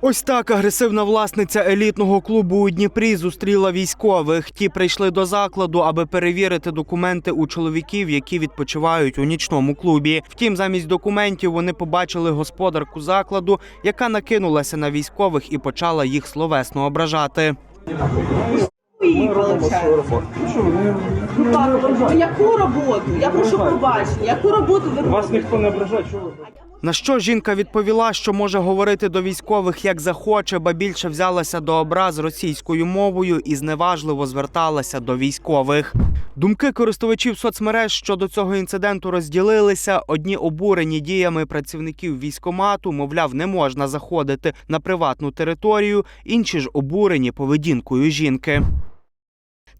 Ось так агресивна власниця елітного клубу у Дніпрі зустріла військових. Ті прийшли до закладу, аби перевірити документи у чоловіків, які відпочивають у нічному клубі. Втім, замість документів вони побачили господарку закладу, яка накинулася на військових і почала їх словесно ображати. І, виходить. Ну, так, ну, яку роботу? Я прошу пробачення. Яку роботу ви Вас робите? ніхто не ображає, чого ви? На що жінка відповіла, що може говорити до військових як захоче, ба більше взялася до образ російською мовою і зневажливо зверталася до військових. Думки користувачів соцмереж щодо цього інциденту розділилися. Одні обурені діями працівників військомату, мовляв, не можна заходити на приватну територію, інші ж обурені поведінкою жінки.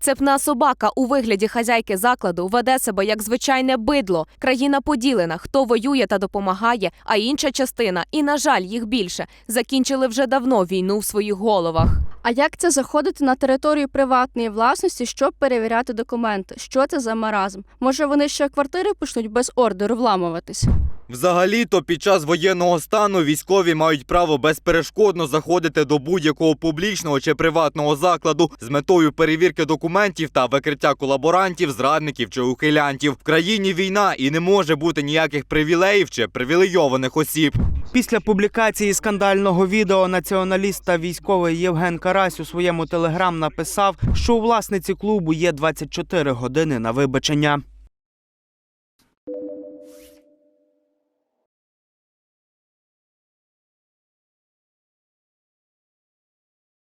Цепна собака у вигляді хазяйки закладу веде себе як звичайне бидло. Країна поділена, хто воює та допомагає, а інша частина, і на жаль, їх більше, закінчили вже давно війну в своїх головах. А як це заходити на територію приватної власності, щоб перевіряти документи? Що це за маразм? Може, вони ще квартири почнуть без ордеру вламуватись? Взагалі-то під час воєнного стану військові мають право безперешкодно заходити до будь-якого публічного чи приватного закладу з метою перевірки документів та викриття колаборантів, зрадників чи ухилянтів. В країні війна і не може бути ніяких привілеїв чи привілейованих осіб. Після публікації скандального відео націоналіст та військовий Євген Карась у своєму телеграм написав, що у власниці клубу є 24 години на вибачення.